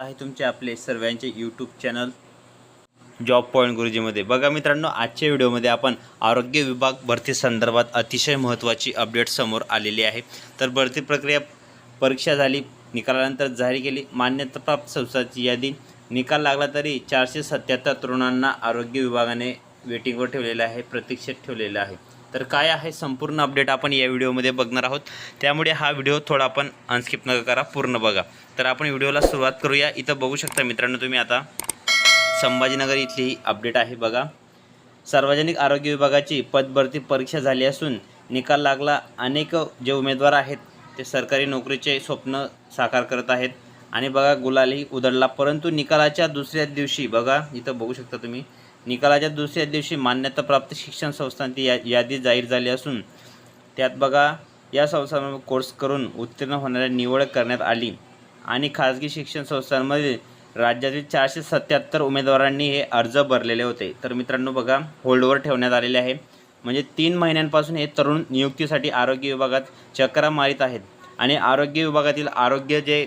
आहे तुमचे आपले सर्वांचे यूट्यूब चॅनल जॉब पॉईंट गुरुजीमध्ये. बघा मित्रांनो आजच्या व्हिडिओमध्ये आपण आरोग्य विभाग भरती संदर्भात अतिशय महत्त्वाची अपडेट समोर आलेली आहे. तर भरती प्रक्रिया परीक्षा झाली निकालानंतर जाहीर केली मान्यताप्राप्त संस्थाची यादी निकाल लागला तरी चारशे सत्याहत्तर तरुणांना आरोग्य विभागाने वेटिंगवर ठेवलेलं आहे प्रतीक्षेत ठेवलेलं आहे. तर काय आहे संपूर्ण अपडेट आपण या व्हिडिओमध्ये बघणार आहोत. त्यामुळे हा व्हिडिओ थोडा आपण अनस्किप नका करा पूर्ण बघा. तर आपण व्हिडिओला सुरुवात करूया. इथं बघू शकता मित्रांनो तुम्ही आता संभाजीनगर इथली अपडेट आहे बघा. सार्वजनिक आरोग्य विभागाची पदभरती परीक्षा झाली असून निकाल लागला. अनेक जे उमेदवार आहेत ते सरकारी नोकरीचे स्वप्न साकार करत आहेत. आणि बघा गुलालही उधळला. परंतु निकालाच्या दुसऱ्या दिवशी बघा इथं बघू शकता तुम्ही. निकालाच्या दुसऱ्या दिवशी मान्यताप्राप्त शिक्षण संस्थांची या यादी जाहीर झाली असून त्यात बघा या संस्थांमध्ये कोर्स करून उत्तीर्ण होणाऱ्या निवड करण्यात आली. आणि खाजगी शिक्षण संस्थांमध्ये राज्यातील चारशे सत्याहत्तर उमेदवारांनी हे अर्ज भरलेले होते. तर मित्रांनो बघा होल्डवर ठेवण्यात आलेले आहे. म्हणजे तीन महिन्यांपासून हे तरुण नियुक्तीसाठी आरोग्य विभागात चक्रा मारित आहेत. आणि आरोग्य विभागातील आरोग्य जे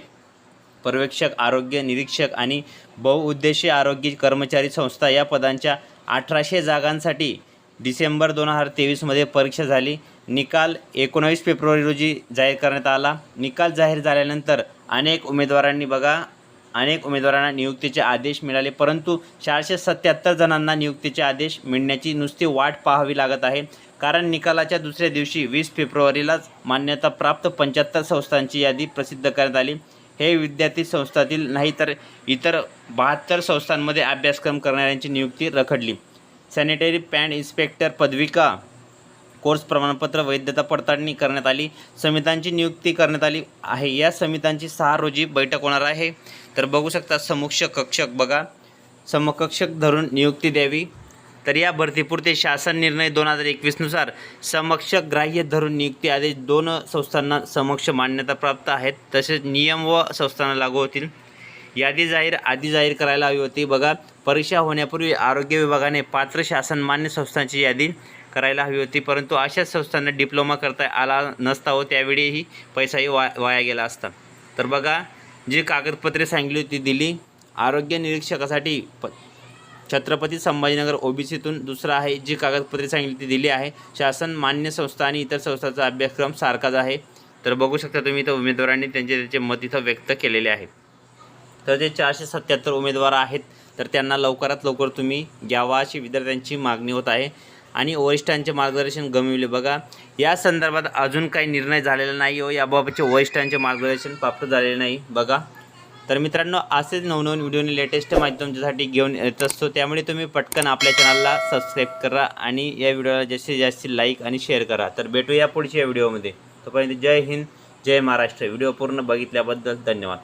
पर्यवेक्षक आरोग्य निरीक्षक आणि बहुउद्देशीय आरोग्य कर्मचारी संस्था या पदांच्या अठराशे जागांसाठी डिसेंबर दोन हजार तेवीसमध्ये परीक्षा झाली. निकाल एकोणावीस फेब्रुवारी रोजी जाहीर करण्यात आला. निकाल जाहीर झाल्यानंतर अनेक उमेदवारांनी बघा अनेक उमेदवारांना नियुक्तीचे आदेश मिळाले परंतु चारशे सत्याहत्तर जणांना नियुक्तीचे आदेश मिळण्याची नुसती वाट पाहावी लागत आहे. कारण निकालाच्या दुसऱ्या दिवशी वीस फेब्रुवारीलाच मान्यताप्राप्त पंच्याहत्तर संस्थांची यादी प्रसिद्ध करण्यात आली. हे विद्यार्थी संस्थातील नाही तर इतर बहात्तर संस्थांमध्ये अभ्यासक्रम करणाऱ्यांची नियुक्ती रखडली. सॅनिटरी पॅन्ट इन्स्पेक्टर पदविका कोर्स प्रमाणपत्र वैधता पडताळणी करण्यात आली. समितांची नियुक्ती करण्यात आली आहे. या समितांची सहा रोजी बैठक होणार आहे. तर बघू शकता समक्ष कक्षक बघा. समकक्षक धरून नियुक्ती द्यावी. तर या भरतीपुरते शासन निर्णय दोन हजार एकवीसनुसार समक्ष ग्राह्य धरून नियुक्ती आदेश दोन संस्थांना समक्ष मान्यता प्राप्त आहेत. तसेच नियम व संस्थांना लागू होतील. यादी जाहीर आधी जाहीर करायला हवी होती. बघा परीक्षा होण्यापूर्वी आरोग्य विभागाने पात्र शासन मान्य संस्थांची यादी करायला हवी होती. परंतु अशाच संस्थांना डिप्लोमा करता आला नसता हो त्यावेळीही पैसाही वा वाया गेला असता. तर बघा जी कागदपत्रे सांगितली होती दिली आरोग्य निरीक्षकासाठी प छत्रपती संभाजीनगर ओबीसीतून दुसरा आहे जी कागदपत्रे सांगितली ती दिली आहे. शासन मान्य संस्था आणि इतर संस्थांचा अभ्यासक्रम सारखाच आहे. तर बघू शकता तुम्ही इथं उमेदवारांनी त्यांचे त्यांचे मत इथं व्यक्त केलेले आहे. तर जे चारशे सत्याहत्तर उमेदवार आहेत तर त्यांना लवकरात लवकर तुम्ही घ्यावा अशी विद्यार्थ्यांची मागणी होत आहे. आणि वरिष्ठांचे मार्गदर्शन गमिवले बघा. या संदर्भात अजून काही निर्णय झालेला नाही व याबाबतचे वरिष्ठांचे मार्गदर्शन प्राप्त झालेले नाही बघा. तर मित्रांनो असेच नवनवीन व्हिडिओने लेटेस्ट माहिती तुमच्यासाठी घेऊन येत असतो. त्यामुळे तुम्ही पटकन आपल्या चॅनलला सबस्क्राईब करा आणि या व्हिडिओला जास्तीत जास्त लाईक आणि शेअर करा. तर भेटूया पुढच्या व्हिडिओमध्ये. तोपर्यंत जय हिंद जय महाराष्ट्र. व्हिडिओ पूर्ण बघितल्याबद्दल धन्यवाद.